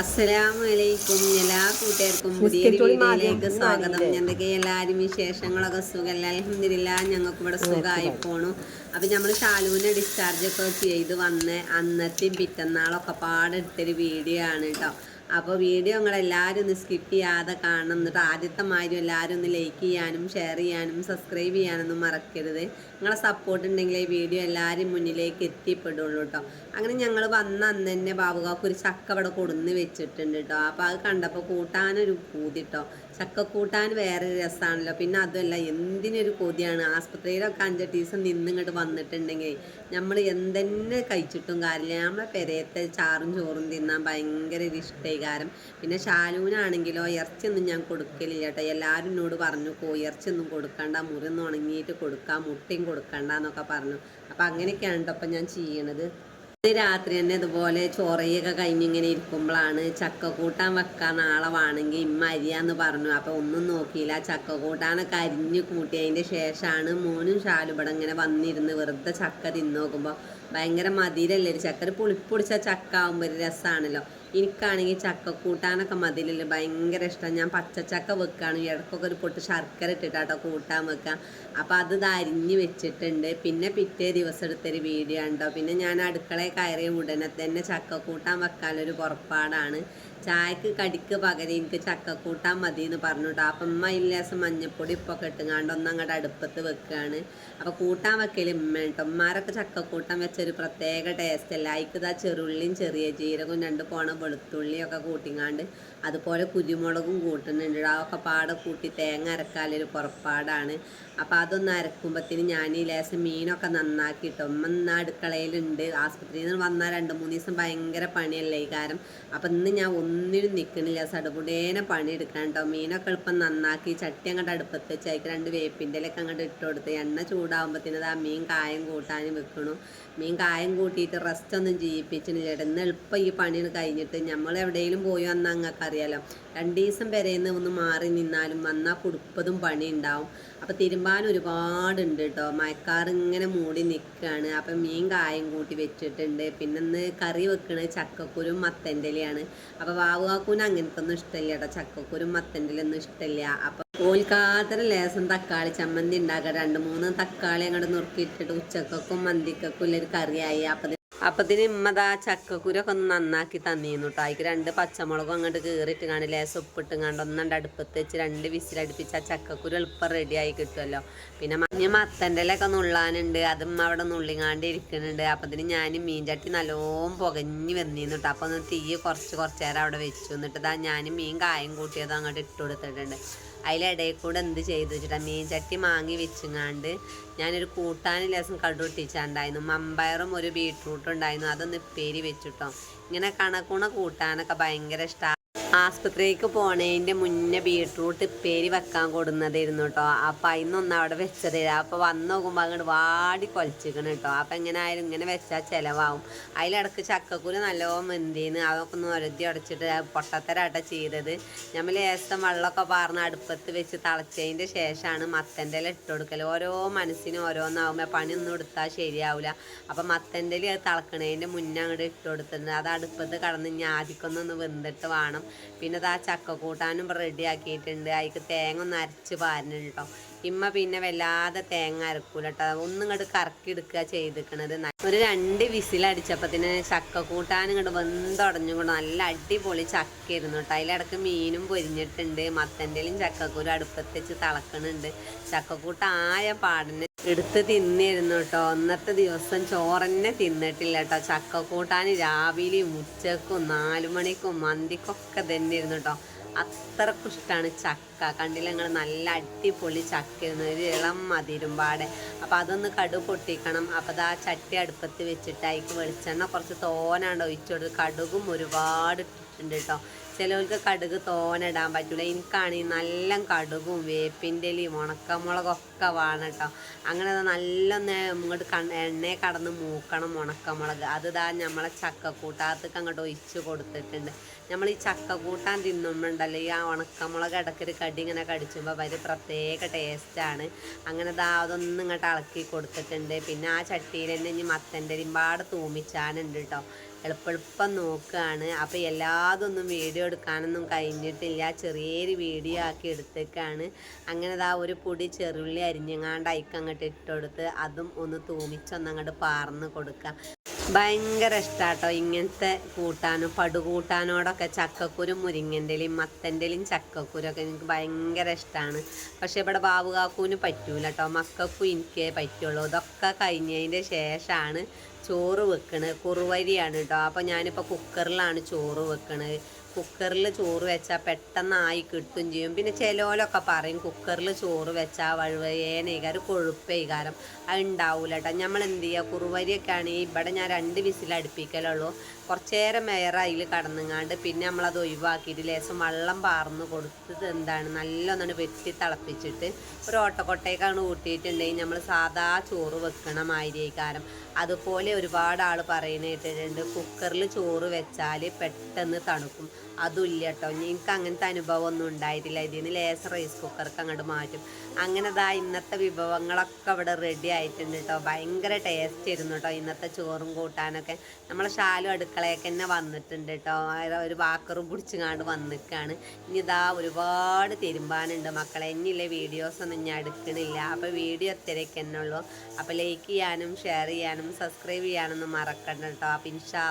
അസ്സലാമലൈക്കും. എല്ലാ കൂട്ടുകാർക്കും പുതിയൊരു വീഡിയോയിലേക്ക് സ്വാഗതം. എന്തൊക്കെ എല്ലാവരും വിശേഷങ്ങളൊക്കെ സുഖമല്ല അലഹമില്ല ഞങ്ങൾക്ക് ഇവിടെ സുഖമായി പോണു. അപ്പം നമ്മൾ ശാലുവിനെ ഡിസ്ചാർജ് ഒക്കെ ചെയ്ത് വന്ന് അന്നത്തെയും പിറ്റന്നാളൊക്കെ പാടെടുത്തൊരു വീഡിയോ ആണ് കേട്ടോ അപ്പോൾ വീഡിയോ നിങ്ങളെല്ലാവരും ഒന്ന് സ്കിപ്പ് ചെയ്യാതെ കാണണം. എന്നിട്ട് ആദ്യത്തെ മാതിരി എല്ലാവരും ഒന്ന് ലൈക്ക് ചെയ്യാനും ഷെയർ ചെയ്യാനും സബ്സ്ക്രൈബ് ചെയ്യാനൊന്നും മറക്കരുത്. നിങ്ങളെ സപ്പോർട്ട് ഉണ്ടെങ്കിൽ ഈ വീഡിയോ എല്ലാവരും മുന്നിലേക്ക് എത്തിപ്പെടുള്ളൂ കേട്ടോ അങ്ങനെ ഞങ്ങൾ വന്ന അന്ന് തന്നെ ബാബുകാക്ക് ഒരു ചക്ക അവിടെ കൊടുന്ന് വെച്ചിട്ടുണ്ട് കേട്ടോ അപ്പോൾ അത് കണ്ടപ്പോൾ കൂട്ടാനൊരു പൂതി കേട്ടോ ചക്ക കൂട്ടാൻ വേറെ രസമാണല്ലോ പിന്നെ അതുമല്ല എന്തിനൊരു കൊതിയാണ്. ആസ്പത്രിയിലൊക്കെ അഞ്ചെട്ട് ദിവസം നിന്നിങ്ങോട്ട് വന്നിട്ടുണ്ടെങ്കിൽ നമ്മൾ എന്തെന്നെ കഴിച്ചിട്ടും കാര്യമില്ല. നമ്മളെ പെരയത്തെ ചാറും ചോറും തിന്നാൻ ഭയങ്കര ഒരു ഇഷ്ടമായി കാരണം പിന്നെ ശാലൂനാണെങ്കിലോ ഇറച്ചിയൊന്നും ഞാൻ കൊടുക്കലില്ല കേട്ടോ എല്ലാവരും എന്നോട് പറഞ്ഞു കോയിറച്ചിയൊന്നും കൊടുക്കണ്ട മുറിന്ന് ഉണങ്ങിയിട്ട് കൊടുക്കാം മുട്ടയും കൊടുക്കണ്ട എന്നൊക്കെ പറഞ്ഞു. അപ്പം അങ്ങനെയൊക്കെയാണ് കേട്ടോ ഞാൻ ചെയ്യണത്. രാത്രി തന്നെ ഇതുപോലെ ചോറയൊക്കെ കഴിഞ്ഞിങ്ങനെ ഇരിക്കുമ്പോഴാണ് ചക്ക കൂട്ടാൻ വെക്കാൻ നാളെ വേണമെങ്കിൽ ഇമ്മ അരിയാന്ന് പറഞ്ഞു. അപ്പോൾ ഒന്നും നോക്കിയില്ല. ചക്ക കൂട്ടാനൊക്കെ അരിഞ്ഞ് കൂട്ടിയതിന്റെ ശേഷമാണ് മോനും ഷാലുപടം ഇങ്ങനെ വന്നിരുന്ന് വെറുതെ ചക്ക തിന്നോക്കുമ്പോൾ ഭയങ്കര മധുരല്ലേ? ഒരു ചക്ക പുളിപ്പൊടിച്ച ചക്ക ആകുമ്പോൾ ഒരു രസമാണല്ലോ എനിക്കാണെങ്കിൽ ചക്ക കൂട്ടാനൊക്കെ മതിലില്ല? ഭയങ്കര ഇഷ്ടം. ഞാൻ പച്ചച്ചക്ക വെക്കുകയാണ് ഇടയ്ക്കൊക്കെ ഒരു പൊട്ട് ശർക്കര ഇട്ടിട്ടാട്ടോ കൂട്ടാൻ വെക്കാം. അപ്പോൾ അത് അരിഞ്ഞ് വെച്ചിട്ടുണ്ട്. പിന്നെ പിറ്റേ ദിവസം എടുത്തൊരു വീഡിയോ ഉണ്ടോ പിന്നെ ഞാൻ അടുക്കളയിൽ കയറിയ ഉടനെ തന്നെ ചക്ക കൂട്ടാൻ വെക്കാനൊരു പുറപ്പാടാണ്. ചായക്ക് കടിക്ക് പകരം എനിക്ക് ചക്കക്കൂട്ടാൻ മതി എന്ന് പറഞ്ഞു കേട്ടോ അപ്പം ഉമ്മ ഇല്ലാസം മഞ്ഞപ്പൊടി ഇപ്പൊ കെട്ടുങ്ങാണ്ട് ഒന്നും അങ്ങോട്ട് അടുപ്പത്ത് വെക്കുകയാണ് അപ്പോൾ കൂട്ടാൻ വെക്കൽ ഉമ്മ കേട്ടോ ഉമ്മാരൊക്കെ ചക്കക്കൂട്ടാൻ വെച്ചൊരു പ്രത്യേക ടേസ്റ്റ് അല്ല? അതിക്ക് ഇതാ ചെറുള്ളിയും ചെറിയ ജീരകവും രണ്ട് പോണ വെളുത്തുള്ളിയൊക്കെ കൂട്ടിങ്ങാണ്ട് അതുപോലെ കുരുമുളകും കൂട്ടുന്നുണ്ട് അതൊക്കെ പാടെ കൂട്ടി തേങ്ങ അരക്കാലൊരു പുറപ്പാടാണ്. അപ്പോൾ അതൊന്ന് അരക്കുമ്പത്തിന് ഞാൻ ഈ ലേശം മീനൊക്കെ നന്നാക്കിയിട്ട് ഉമ്മ ഇന്ന് അടുക്കളയിലുണ്ട്. ആസ്പത്രിയിൽ നിന്ന് വന്നാൽ രണ്ട് മൂന്ന് ദിവസം ഭയങ്കര പണിയല്ലേ ഈ കാരണം അപ്പം ഇന്ന് ഞാൻ ഒന്നിനും നിൽക്കണില്ല സടപുടേനെ പണിയെടുക്കാൻ കേട്ടോ. മീനൊക്കെ എളുപ്പം നന്നാക്കി ചട്ടി അങ്ങോട്ട് അടുപ്പത്ത് വെച്ച് രണ്ട് വേപ്പിന്റെ ഇലൊക്കെ അങ്ങോട്ട് ഇട്ട് കൊടുത്ത് എണ്ണ ചൂടാകുമ്പോഴത്തേനത് ആ മീൻ കായം കൂട്ടാനും വെക്കണു. മീൻ കായം കൂട്ടിയിട്ട് റെസ്റ്റ് ഒന്നും ചെയ്യിപ്പിച്ചിട്ടില്ല ഇന്ന് എളുപ്പം ഈ പണിയാണ് കഴിഞ്ഞിട്ട് നമ്മൾ എവിടെയെങ്കിലും പോയി വന്നാൽ അങ്ങക്ക് അറിയാലോ രണ്ട് ദിവസം പെരേന്ന് ഒന്ന് മാറി നിന്നാലും വന്നാൽ കുടുപ്പതും പണി ഉണ്ടാവും അപ്പോൾ തിരുമ്പാൻ ഒരുപാടുണ്ട് കേട്ടോ ഇങ്ങനെ മൂടി നിൽക്കുകയാണ് അപ്പം മീൻ കായം കൂട്ടി വെച്ചിട്ടുണ്ട്. പിന്നെ ഇന്ന് കറി വെക്കണത് ചക്കക്കുരും മത്തന്റെലിയാണ്. അപ്പോൾ വാവുകാക്കൂന് അങ്ങനത്തെ ഒന്നും ഇഷ്ടമില്ല കേട്ടോ ചക്കക്കുരും മത്തന്റെലൊന്നും ഇഷ്ടമില്ല അപ്പം കോൽക്കാത്തര ലേസം തക്കാളി ചമ്മന്തി ഉണ്ടാക്കുക രണ്ട് മൂന്ന് തക്കാളി അങ്ങോട്ട് നുറുക്കിയിട്ടിട്ട് ഉച്ചക്കൊക്കും മന്തിക്കൊക്കും ഉള്ളൊരു കറിയായി. അപ്പം അപ്പത്തിന് ഇമ്മതാ ചക്കക്കുരൊക്കെ ഒന്ന് നന്നാക്കി തന്നിരുന്നു കേട്ടോ അതിക്ക് രണ്ട് പച്ചമുളകും അങ്ങോട്ട് കീറിയിട്ട് കാണി ലേസം ഉപ്പിട്ട് കണ്ട് ഒന്നണ്ട് അടുപ്പത്ത് വെച്ച് രണ്ട് വിസിലടുപ്പിച്ച് ആ ചക്കക്കുരു എളുപ്പം റെഡിയായി കിട്ടുമല്ലോ പിന്നെ മഞ്ഞ മത്തന്റെ ഒക്കെ നുള്ളാനുണ്ട് അതും അവിടെ നുള്ളിങ്ങാണ്ട് ഇരിക്കുന്നുണ്ട്. അപ്പത്തിന് ഞാൻ മീൻചട്ടി നല്ലോണം പുകഞ്ഞ് വന്നിരുന്നു കേട്ടോ അപ്പം ഒന്ന് തീ കുറച്ച് കുറച്ച് നേരം അവിടെ വെച്ചു. എന്നിട്ട് ഇതാ ഞാൻ മീൻ കായം കൂട്ടിയത് അങ്ങോട്ട് ഇട്ട് കൊടുത്തിട്ടുണ്ട്. അതിലിടയിൽ കൂടെ എന്ത് ചെയ്തു വെച്ചിട്ടാ? മീൻ ചട്ടി മാങ്ങി വെച്ചുങ്ങാണ്ട് ഞാനൊരു കൂട്ടാൻ ലേസം കടുട്ടിച്ചാണ്ടായിരുന്നു മമ്പയറും ഒരു ബീട്രൂട്ടും ഉണ്ടായിരുന്നു. അതൊന്ന് പേര് വെച്ചിട്ടോ. ഇങ്ങനെ കണക്കുണ കൂട്ടാനൊക്കെ ഭയങ്കര ഇഷ്ടമാണ് ആസ്പത്രിക്ക് പോണതിന്റെ മുന്നേ ബീട്രൂട്ട് പേരി വെക്കാൻ കൊടുന്നതായിരുന്നു കേട്ടോ അപ്പം അതിനൊന്ന് അവിടെ വെച്ചത് അപ്പോൾ വന്ന് നോക്കുമ്പോൾ അങ്ങോട്ട് വാടി കൊലച്ചിക്കണം കേട്ടോ അപ്പം എങ്ങനെ ആയാലും ഇങ്ങനെ വെച്ചാൽ ചിലവാകും അതിലിടക്ക് ചക്കക്കുരു നല്ലോണം വെന്തീന്ന് അതൊക്കെ ഒന്ന് ഒരതി അടച്ചിട്ട് പൊട്ടത്തരാട്ട ചെയ്തത്. നമ്മൾ ലേശം വെള്ളമൊക്കെ പാർന്ന് അടുപ്പത്ത് വെച്ച് തളച്ചതിന്റെ ശേഷമാണ് മത്തന്റെ ഇല ഇട്ട് കൊടുക്കൽ ഓരോ മനസ്സിനും ഓരോന്നാവുമ്പോൾ പണിയൊന്നും എടുത്താൽ ശരിയാവില്ല അപ്പം മത്തന്റെ ഇല തിളക്കണതിന്റെ മുന്നേ അങ്ങോട്ട് ഇട്ട് കൊടുത്തിട്ടുണ്ട് അത് അടുപ്പത്ത് കടന്ന് ആദ്യക്കൊന്നൊന്ന് വെന്തിട്ട് വേണം. പിന്നെ ആ ചക്ക കൂട്ടാനും റെഡി ആക്കിയിട്ടുണ്ട് അതിക്ക് തേങ്ങ ഒന്ന് അരച്ച് പാരണുണ്ടോ ഇമ്മ പിന്നെ വല്ലാതെ തേങ്ങ അരക്കൂല കേട്ടോ. ഒന്നും ഇങ്ങോട്ട് കറക്കി എടുക്കുക ചെയ്തിക്കണത് ഒരു രണ്ട് വിസിലടിച്ചപ്പത്തിന് ചക്ക കൂട്ടാനും ഇങ്ങോട്ട് വെന്തുടഞ്ഞും കൊണ്ട് നല്ല അടിപൊളി ചക്കയായിരുന്നു കേട്ടോ. അതിലിടക്ക് മീനും പൊരിഞ്ഞിട്ടുണ്ട്. മത്തന്റെലും ചക്കക്കൂരും അടുപ്പത്ത് വെച്ച് തിളക്കണുണ്ട്. ചക്കക്കൂട്ടായ പാടിന് എടുത്ത് തിന്നിരുന്നു കേട്ടോ. അന്നത്തെ ദിവസം ചോറന്നെ തിന്നിട്ടില്ല കേട്ടോ. ചക്കക്കൂട്ടാൻ രാവിലെയും ഉച്ചക്കും നാലു മണിക്കും മന്തിക്കൊക്കെ തന്നെയിരുന്നു കേട്ടോ. അത്രക്കും ഇഷ്ടമാണ് ചക്ക. കണ്ടില്ല ഞങ്ങൾ നല്ല അടിപൊളി ചക്കയിരുന്നു ഒരു ഇളം മതിരുമ്പാടെ അപ്പോൾ അതൊന്ന് കടു പൊട്ടിക്കണം. അപ്പോൾ അത് ആ ചട്ടി അടുപ്പത്ത് വെച്ചിട്ട് അതിക്ക് വെളിച്ചെണ്ണ കുറച്ച് തോനാണ്ട് ഒഴിച്ചു കൊടുത്ത് കടുകും ഒരുപാട് ഇട്ടിട്ടുണ്ട് കേട്ടോ ചിലവർക്ക് കടുക് തോനിടാൻ പറ്റില്ല എനിക്കാണെങ്കിൽ നല്ല കടുകും വേപ്പിന്റെ ഇലയും ഉണക്കമുളകൊക്കെ വേണം കേട്ടോ അങ്ങനെ നല്ല ഇങ്ങോട്ട് കണ് എണ്ണയെ കടന്ന് മൂക്കണം ഉണക്കമുളക്. അത് ഇതാ നമ്മളെ ചക്കക്കൂട്ടാത്തക്ക് അങ്ങോട്ട് ഒഴിച്ച് കൊടുത്തിട്ടുണ്ട്. നമ്മൾ ഈ ചക്കക്കൂട്ടാൻ തിന്നുമ്പോണ്ടല്ലോ ഈ ആ ഉണക്കമുളക് ഇടക്കൊരു കടി ഇങ്ങനെ കടിച്ചുമ്പോൾ ഒരു പ്രത്യേക ടേസ്റ്റാണ്. അങ്ങനെ ദാ അതൊന്നും ഇങ്ങോട്ട് ഇളക്കി കൊടുത്തിട്ടുണ്ട്. പിന്നെ ആ ചട്ടിയിൽ തന്നെ ഇനി മത്തന്റെ ഒരുപാട് തൂമിച്ചാനുണ്ട് കേട്ടോ എളുപ്പെളുപ്പം നോക്കുകയാണ് അപ്പോൾ എല്ലാതൊന്നും വീഡിയോ എടുക്കാനൊന്നും കഴിഞ്ഞിട്ടില്ല. ചെറിയൊരു വീഡിയോ ആക്കി എടുത്തേക്കാണ്. അങ്ങനെ ദാ ഒരു പൊടി ചെറുള്ളി അരിഞ്ഞങ്ങാണ്ട് അയക്കങ്ങോട്ട് ഇട്ടുകൊടുത്ത് അതും ഒന്ന് തൂമിച്ചൊന്നങ്ങോട്ട് പാർന്ന് കൊടുക്കുക ഭയങ്കര ഇഷ്ടാട്ടോ ഇങ്ങനത്തെ കൂട്ടാനും പടുകൂട്ടാനോടൊക്കെ ചക്കക്കുരും മുരിങ്ങന്റെലും മത്തന്റെലും ചക്കക്കുരൊക്കെ എനിക്ക് ഭയങ്കര ഇഷ്ടമാണ് പക്ഷേ ഇവിടെ ബാബു കാക്കൂന് പറ്റൂല കേട്ടോ മക്കൾക്കും എനിക്കേ പറ്റുള്ളൂ. ഇതൊക്കെ കഴിഞ്ഞതിന്റെ ശേഷമാണ് ചോറ് വെക്കണത് കുറുവരിയാണ് കേട്ടോ അപ്പോൾ ഞാനിപ്പോൾ കുക്കറിലാണ് ചോറ് വെക്കണത് കുക്കറിൽ ചോറ് വെച്ചാൽ പെട്ടെന്നായി കിട്ടും ചെയ്യും. പിന്നെ ചിലോലൊക്കെ പറയും കുക്കറിൽ ചോറ് വെച്ചാൽ വഴുവേനേകാരം കൊഴുപ്പേകാരം അത് ഉണ്ടാവില്ല കേട്ടോ. നമ്മൾ എന്ത് ചെയ്യുക കുറുവരിയൊക്കെ ആണെങ്കിൽ ഇവിടെ ഞാൻ രണ്ട് വിസിൽ അടുപ്പിക്കലുള്ളൂ. കുറച്ചേരം മേറെ അതിൽ കടന്നുങ്ങാണ്ട് പിന്നെ നമ്മളത് ഒഴിവാക്കിയിട്ട് ലേശം വെള്ളം പാർന്ന് കൊടുത്തത് എന്താണ്? നല്ലൊന്നാണ് വെട്ടി തിളപ്പിച്ചിട്ട് ഒരു ഓട്ടക്കൊട്ടയ്ക്കാണ് കൂട്ടിയിട്ടുണ്ടെങ്കിൽ നമ്മൾ സാധാ ചോറ് വെക്കണ മാതിരിയേക്കാരം അതുപോലെ ഒരുപാട് ആൾ പറയുന്നത് കേട്ടിട്ടുണ്ട് കുക്കറിൽ ചോറ് വെച്ചാൽ പെട്ടെന്ന് തണുക്കും. അതും ഇല്ല കേട്ടോ എനിക്ക് അങ്ങനത്തെ അനുഭവം ഒന്നും ഉണ്ടായിട്ടില്ല നിന്ന് ലേസർ റൈസ് കുക്കർക്ക് അങ്ങോട്ട് മാറ്റും. അങ്ങനെ ദാ ഇന്നത്തെ വിഭവങ്ങളൊക്കെ ഇവിടെ റെഡി ആയിട്ടുണ്ട് കേട്ടോ ഭയങ്കര ടേസ്റ്റ് ആയിരുന്നു കേട്ടോ ഇന്നത്തെ ചോറും കൂട്ടാനൊക്കെ. നമ്മളെ ശാലും അടുക്കളയൊക്കെ തന്നെ വന്നിട്ടുണ്ട് കേട്ടോ ഒരു വാക്കറും പിടിച്ചുങ്ങാണ്ട് വന്നിക്കാണ്. ഇനി ഇതാ ഒരുപാട് തിരുമ്പാനുണ്ട് മക്കളെ. ഇനിയില്ലേ വീഡിയോസ് ഒന്നും ഞാൻ എടുക്കണില്ല അപ്പോൾ വീഡിയോ ഇത്രയൊക്കെ തന്നെ ഉള്ളൂ. അപ്പോൾ ലൈക്ക് ചെയ്യാനും ഷെയർ ചെയ്യാനും സബ്സ്ക്രൈബ് ചെയ്യാനൊന്നും മറക്കണ്ട കേട്ടോ അപ്പോൾ ഇൻഷാ